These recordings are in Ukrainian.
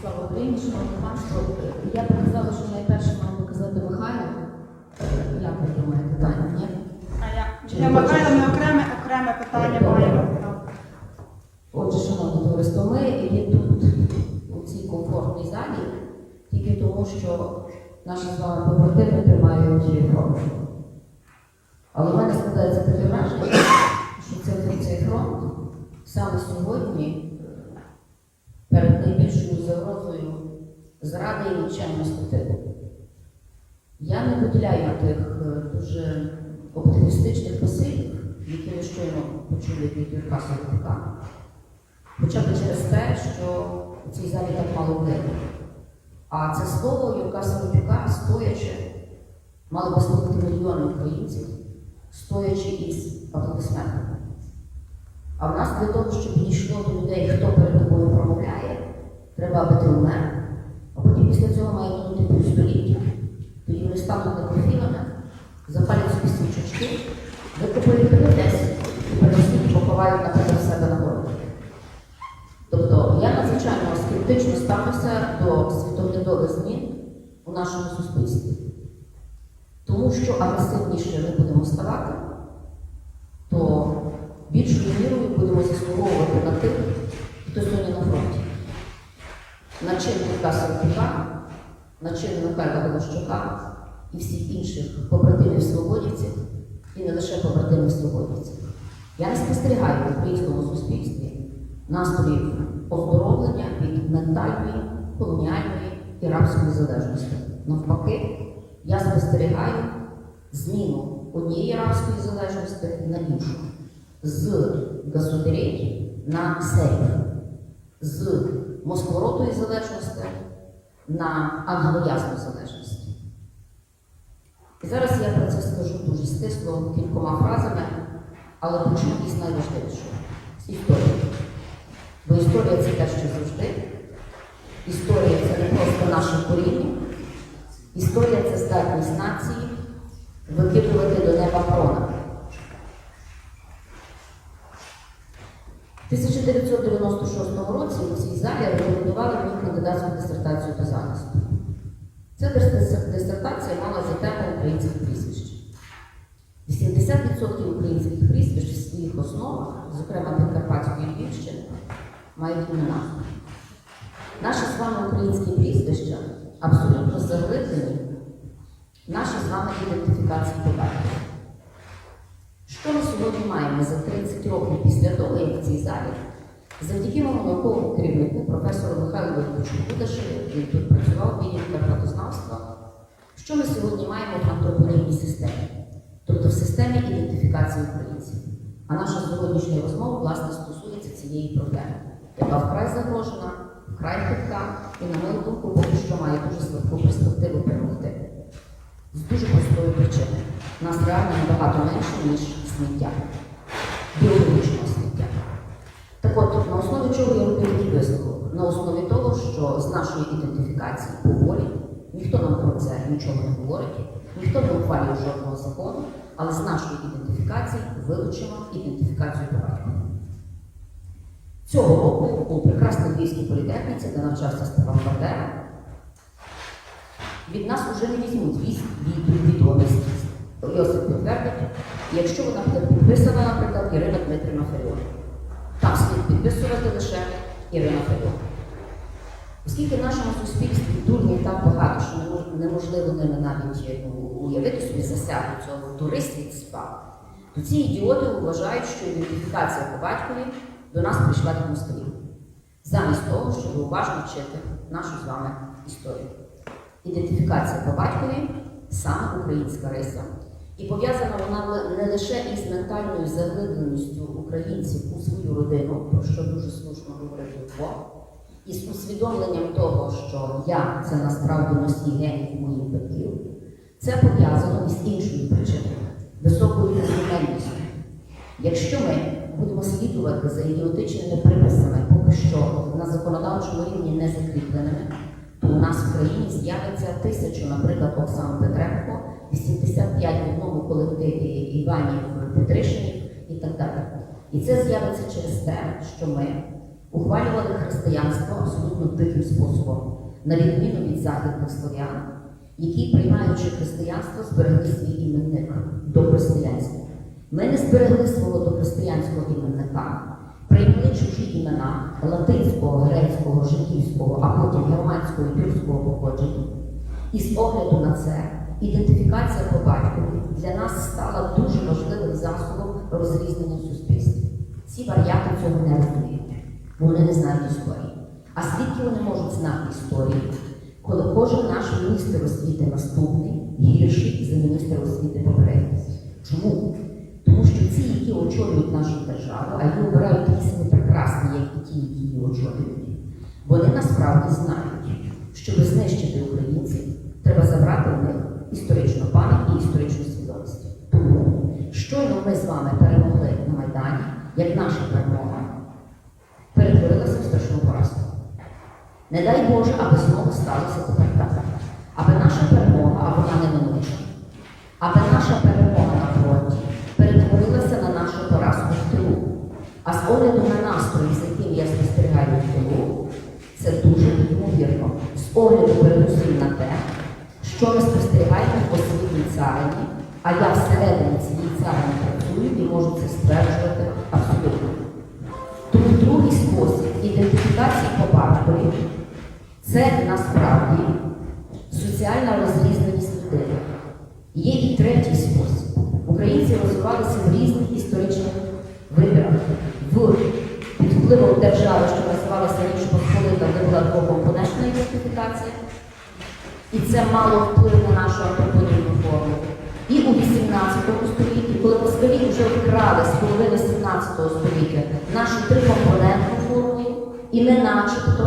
Слава Україні, шановне панство. Я показала, що найперше мав показати Михайло. Як ви думаєте, питання, ні? А я Чи для не Михайла ми окреме, окреме питання Добре. маємо. Отже, шановне товариство, ми є тут, у цій комфортній залі, тільки тому, що наші з вами побратими тримають фронт. Але в мене складається таке враження, що цей, цей фронт саме сьогодні зради і нічемності типу. Я не поділяю тих е, дуже оптимістичних посилів, які ми щойно почули від Юрка Сорокука. Хоча б через те, що у цій залі так мало людей. А це слово Юрка Сорокука, стоячи, мало би слухати мільйони українців, стоячи із аплодисментами. А в нас для того, щоб дійшло до людей, хто перед тобою промовляє, треба аби ти умер, а потім після цього має минути півстоліття. Тоді вони стануть на профілами, запалять собі свічечки, викопують тебе десь і принесуть і поховають наприклад в себе на городі. Тобто я надзвичайно скептично ставлюся до світоглядових змін у нашому суспільстві. Тому що агресивніше ми будемо ставати, то більшою мірою будемо заслуговувати на тих, хто сьогодні на фронті. На чин Юрка Сорокука, на чин Михайла Голощука і всіх інших побратимів свободівців, і не лише побратимів свободівців. Я не спостерігаю в українському суспільстві настроїв оздоровлення від ментальної, колоніальної і рабської залежності. Навпаки, я спостерігаю зміну однієї рабської залежності на іншу. З государей на серів, з москворотої залежності на англоязну залежність. І зараз я про це скажу дуже стисло кількома фразами, але почну із найважливішого з історії. Бо історія це те, що завжди. Історія це не просто наше коріння. Історія це здатність нації викидувати до неба крона. В 1996 році у цій залі рекомендували мені кандидатську дисертацію до захисту. Ця дисертація мала за тему українських прізвищ. 80% українських прізвищ в своїх основах, зокрема Прикарпатської Львівщини, мають імена. Наші з вами українські прізвища абсолютно заглиблені наші з вами ідентифікації по батькові. Що ми сьогодні маємо за 30 років після того, як в цій залі, завдяки моєму науковому керівнику, професору Михайлу Войовичу Кудашеві, він тут працював в відділі картознавства, що ми сьогодні маємо в антропонімній системі, тобто в системі ідентифікації українців. А наша сьогоднішня розмова, власне, стосується цієї проблеми, яка вкрай загрожена, вкрай хитка і, на мою думку, поки що має дуже слабку перспективу перемогти. З дуже простої причини. Нас реально набагато менше, ніж сміття, біологічного сміття. Так от, на основі чого я роблю такий висновок? На основі того, що з нашої ідентифікації поволі, ніхто нам про це нічого не говорить, ніхто не ухвалює жодного закону, але з нашої ідентифікації вилучимо ідентифікацію по. Цього року у прекрасній Львівській політехніці, де навчався Степан Бандера, від нас вже не візьмуть вісь від відомість. Йосип підтвердить, якщо вона буде підписана, наприклад, Ірина Дмитрівна Фаріон. Там слід підписувати лише Ірина Фаріон. Оскільки в нашому суспільстві дурні так багато, що неможливо ними навіть ну, уявити собі засягу цього туристівства, то ці ідіоти вважають, що ідентифікація по батькові до нас прийшла від москалів. Замість того, щоб уважно вчити нашу з вами історію. Ідентифікація по батькові саме українська риса. І пов'язана вона не лише із ментальною заглибленістю українців у свою родину, про що дуже слушно говорив Литво, з усвідомленням того, що я це насправді носій генів моїх батьків, це пов'язано із іншою причиною високою інструментністю. Якщо ми будемо слідувати за ідіотичними приписами, поки що на законодавчому рівні не закріпленими, у нас в країні з'явиться тисячу, наприклад, Оксан Петренко, 85 в одному колективі Іванів Петришинів і так далі. І це з'явиться через те, що ми ухвалювали християнство абсолютно диким способом, на відміну від західних слов'ян, які, приймаючи християнство, зберегли свій іменник дохристиянський. Ми не зберегли свого дохристиянського іменника, прийняли чужі імена латинського, грецького, жидівського, а потім германського і тюркського походження. І з огляду на це ідентифікація по батькові для нас стала дуже важливим засобом розрізнення в суспільстві. Ці варіанти цього не розуміють, бо вони не знають історії. А звідки вони можуть знати історію, коли кожен наш міністр освіти наступний гірший за міністр освіти попередній? Чому? Тому що ці, які очолюють нашу державу, а її обирають самі прекрасні, як і ті, які її очолюють, вони насправді знають, щоб знищити українців, треба забрати у них історичну пам'ять і історичну свідомість. Тому щойно ми з вами перемогли на Майдані, як наша перемога перетворилася в страшну поразку. Не дай Боже, аби знову сталося тепер так. Аби наша перемога, огляду на настрої, з яким я спостерігаю в тилу, це дуже ймовірно. З огляду передусім на те, що ми спостерігаємо в освітній царині, а я всередині цієї царині працюю і можу це стверджувати абсолютно. Тому другий спосіб ідентифікації по батькові це насправді соціальна розрізненість людини. Є і третій спосіб. Українці розвивалися в різних історичних вибірах. В під впливом держави, що називалася Річ Посполита, де була двокомпонентна ідентифікація, і це мало вплив на нашу антропонімну форму. І у 18 столітті, коли москалі вже вкрали з половини 17 століття нашу трикомпонентну формулу, і ми начебто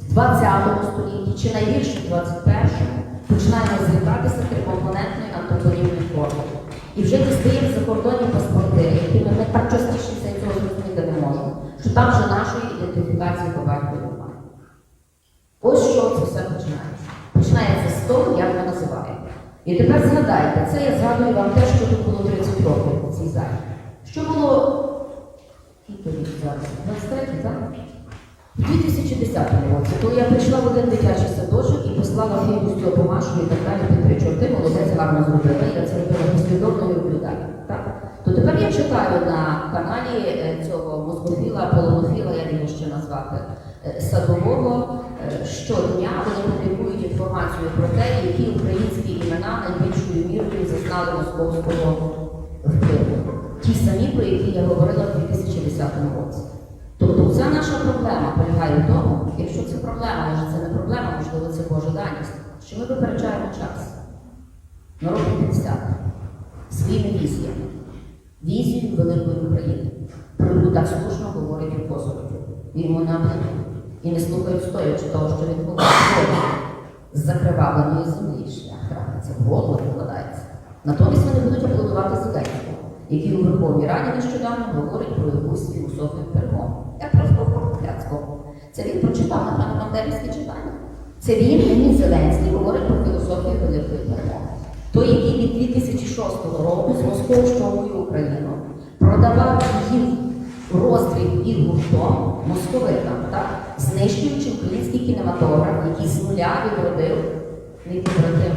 в 20 столітті чи найбільше в 21-му починаємо звикатися трикомпонентною антропонімною формою. І вже дістаємо закордонні паспорти, якими ми так частіше цього зрозуміти не можемо, що там вже нашої ідентифікації по батькові немає. Ось що це все починається. Починається з того, як ми називаємо. І тепер згадайте, це я згадую вам те, що тут було 30 років у цій залі. Що було зараз? 23, так? У 2010 році, коли я прийшла в один дитячий садочок і послала фільму з цього помашу і так далі під три молодець гарно зробила, я це робила послідовно і. Так? То тепер я читаю на каналі е, цього мозгофіла, полонофіла, ще назвати, е, садового. Е, Щодня вони публікують інформацію про те, які українські імена найбільшою мірою зазнали московського впливу. Ті самі, про які я говорила в 2010 році. Тобто вся наша проблема полягає в тому, якщо це проблема, може це не проблема, можливо, це Божа даність, що ми випереджаємо час. Народ 50 своїми візіями, візією великої України, яку так слушно говорить у Козовичу. Йому не і не слухають стоячи того, що він говорить. З закривавленої землі шлях трапиться, в голову вкладається. Натомість вони будуть аплодувати Зеленського, який у Верховній Раді нещодавно говорить про якусь філософію перемоги. Я просто Кляцького. Це він прочитав на пане Бандерівське читання. Це він, він Зеленський, говорить про філософію великої перемоги. Той, який від 2006 року з московською Україну продавав її в роздріб і гуртом московитам, так? знищуючи український кінематограф, який з нуля відродив мій побратим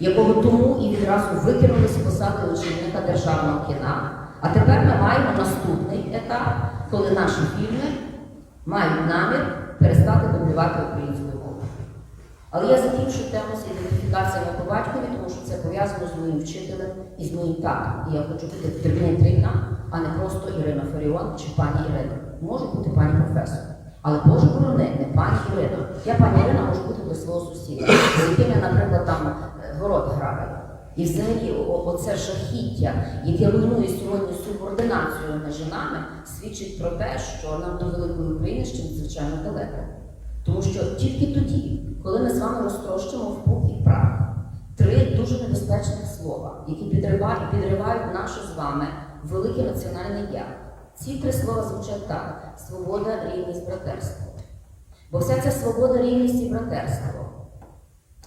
якого тому і відразу викинули з посади очільника державного кіна. А тепер ми маємо наступний етап, коли наші фільми мають намір перестати дублювати українською. Але я закінчу тему з ідентифікаціями по батькові, тому що це пов'язано з моїм вчителем і з моїм татом. І я хочу бути Дмитрівна, а не просто Ірина Фаріон чи пані Ірина. Можу бути пані професор. Але Боже борони, не пані Ірина. Я пані Ірина можу бути до свого сусіда, з яким я, наприклад, там е, город граю. І взагалі оце жахіття, яке руйнує сьогодні субординацію між нами, свідчить про те, що нам до великої України ще надзвичайно далеко. Тому що тільки тоді, коли ми з вами розтрощимо в пух і прах три дуже небезпечних слова, які підривають, підривають наше з вами велике національне я. Ці три слова звучать так: свобода, рівність, братерство. Бо вся ця свобода, рівність і братерство,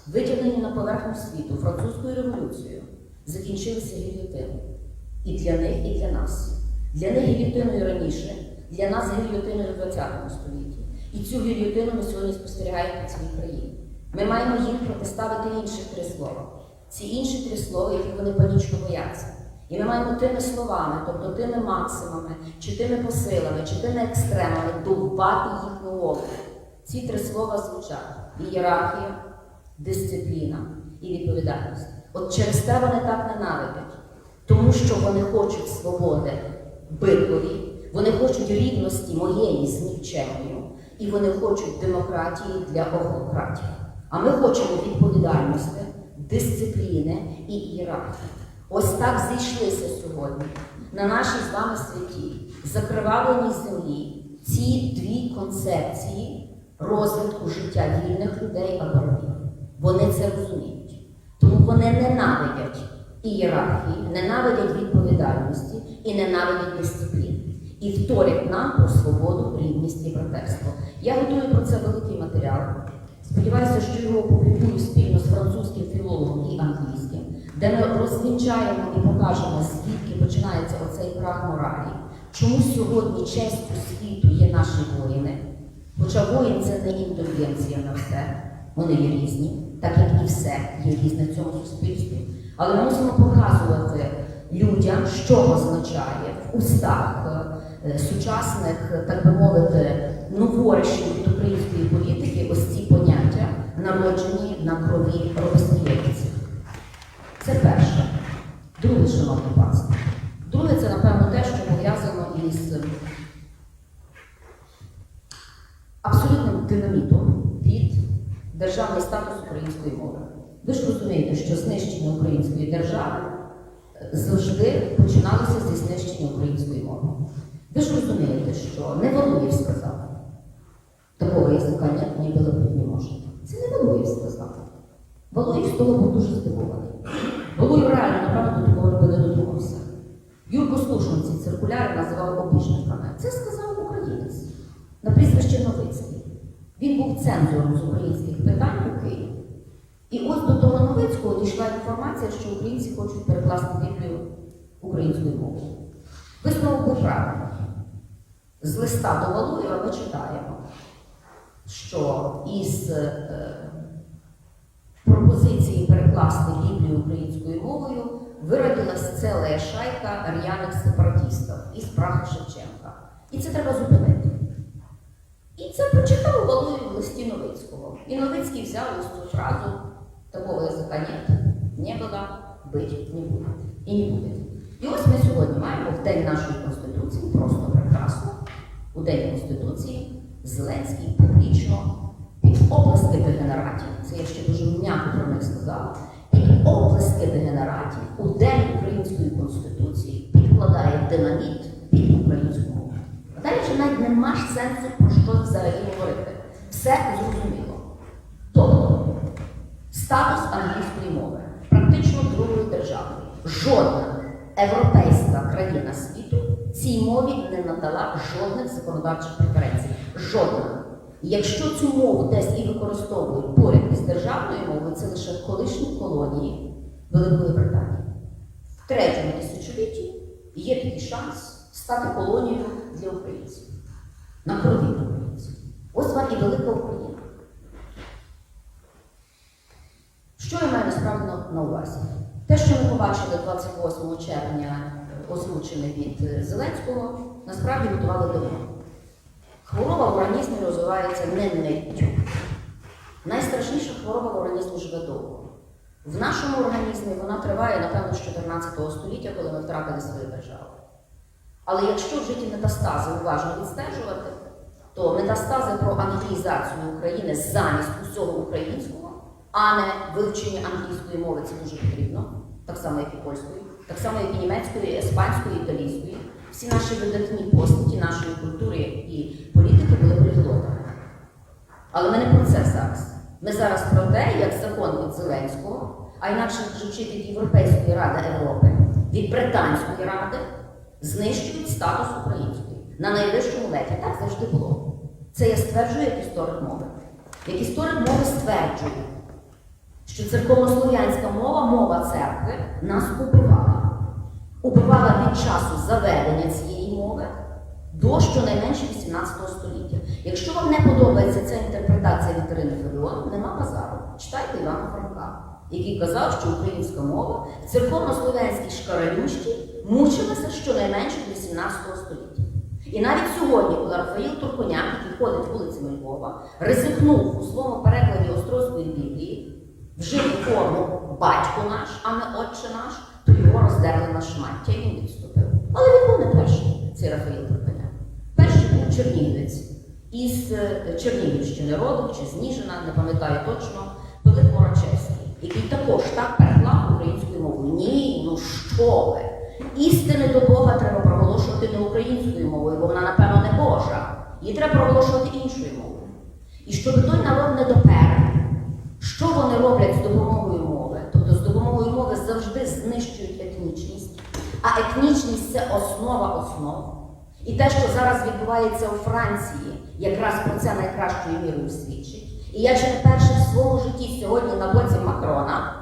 витягнені на поверхню світу французькою революцією, закінчилися гільйотиною. І для них, і для нас. Для них гільйотиною раніше для нас гільйотиною в 20 столітті. І цю гільйотину ми сьогодні спостерігаємо по цілій країні. Ми маємо їм протиставити інших три слова. Ці інші три слова, які вони панічно бояться. І ми маємо тими словами, тобто тими максимами, чи тими посилами, чи тими екстремами довбати їхню логіку. Ці три слова звучать: ієрархія, дисципліна і відповідальність. От через те вони так ненавидять, тому що вони хочуть свободи битлові, вони хочуть рівності моєї з нікчемною, і вони хочуть демократії для охократів. А ми хочемо відповідальності, дисципліни і ієрархії. Ось так зійшлися сьогодні на нашій з вами святі, закривавленій землі, ці дві концепції розвитку життя вільних людей або рабів. Вони це розуміють. Тому вони ненавидять ієрархії, ненавидять відповідальності і ненавидять дисципліни. І вторять нам про свободу, рівність і братерство. Я готую про це великий матеріал. Сподіваюся, що його опублікую спільно з французьким філологом і англійським, де ми розвінчаємо і покажемо, звідки починається оцей крах моралі, чому сьогодні честю світу є наші воїни. Хоча воїн це не індульгенція на все, вони є різні, так як і все є різне в цьому суспільстві. Але мусимо показувати людям, що означає в устах сучасних, так би мовити, новорішів від української політики ось ці поняття, народжені на крові робосмієвців. Це перше. Друге, шановне панство. Друге, це, напевно, те, що пов'язано із абсолютним динамітом від державний статус української мови. Ви ж розумієте, що знищення української держави е, завжди починалося зі знищення української мови. Ви ж розумієте, що не Валуєв сказав, такого язика нет, ні було не може. Це не Валуєв сказав. Валуєв з того був дуже здивований. Валуєв реально, до такого би не додумався. Юрко Слушин ці циркуляри називав обіжниками. Це сказав українець на прізвище Новицький. Він був цензором з українських питань у Києві. І ось до того Новицького дійшла інформація, що українці хочуть перекласти Біблію українською мовою. Висновок був правильний. З листа до Валуєва ми читаємо, що із е, пропозиції перекласти Біблію українською мовою виродилась ціла шайка р'яних сепаратістів із Праги Шевченка. І це треба зупинити. І це прочитав Валуєв в листі Новицького. І Новицький взяв ось цю фразу такого язика нет, не було, бить не буде. І не буде. І ось ми сьогодні маємо в День нашої Конституції, просто у День Конституції Зеленський публічно під оплески дегенератів, це я ще дуже м'яко про них сказала, під оплески дегенератів у День Української Конституції підкладає динаміт під українську мову. Далі вже навіть нема ж сенсу про що взагалі говорити. Все зрозуміло. Тобто, статус англійської мови, практично другої держави, жодна європейська країна світу цій мові не надала жодних законодавчих преференцій. Жодна. І Якщо цю мову десь і використовують поряд із державною мовою, це лише колишні колонії Великої Британії. В третьому тисячолітті є такий шанс стати колонією для українців. На крові українців. Ось вам і велика Україна. Що я маю насправді на- увазі? Те, що ми побачили 28 червня, озвучене від е, Зеленського, насправді готували давно. Хвороба в організмі розвивається не миттю. Найстрашніша хвороба в організмі живе довго. В нашому організмі вона триває, напевно, з 14 століття, коли ми втратили свою державу. Але якщо вжиті метастази уважно відстежувати, то метастази про англіїзацію України замість усього українського, а не вивчення англійської мови це дуже потрібно, так само, як і польської, так само, як і німецької, іспанської, італійської. Всі наші видатні постаті нашої культури і політики були поліглотами. Але ми не про це зараз. Ми зараз про те, як закон від Зеленського, а інакше кажучи, від Європейської ради Європи, від Британської ради, знищують статус української на найвищому леті. Так завжди було. Це я стверджую як історик мови. Як історик мови стверджую, що церковнослов'янська мова, мова церкви, нас убивала. Убивала від часу заведення цієї мови до щонайменше 18 століття. Якщо вам не подобається ця інтерпретація Вітерини Фаріон, нема базару. Читайте Івана Франка, який казав, що українська мова в церковно-слов'янській шкаралющі мучилася щонайменше до 18 століття. І навіть сьогодні, коли Рафаїл Турконяк, який ходить вулицями Львова, ризикнув у своєму перекладі Острозької Біблії, вжив форму батько наш, а не отче наш, то його роздерли на шмаття, і він відступив. Але він був не перший, цей Рафаїл Турконяк. Перший був чернігівець із е, Чернігівщини родом чи з не пам'ятаю точно, Пилип Морочевський, який також так переклав українською мовою. Ні, ну що ви? Істини до Бога треба проголошувати не українською мовою, бо вона, напевно, не Божа. Її треба проголошувати іншою мовою. І щоб той народ не допер, що вони роблять з допомогою мови? Тобто з допомогою мови завжди знищують етнічність, а етнічність це основа основ. І те, що зараз відбувається у Франції, якраз про це найкращою мірою свідчить. І я чи не перший в своєму житті сьогодні на боці Макрона.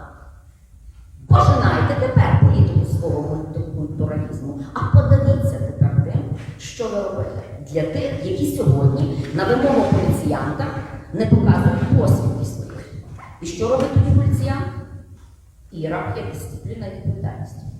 Починайте тепер політику свого мультикультуралізму, а подивіться тепер тим, що ви робите для тих, які сьогодні на вимогу поліціянта не показують посвідки своїх. І що робить тоді поліція? Іра як дисципліна відповідальність.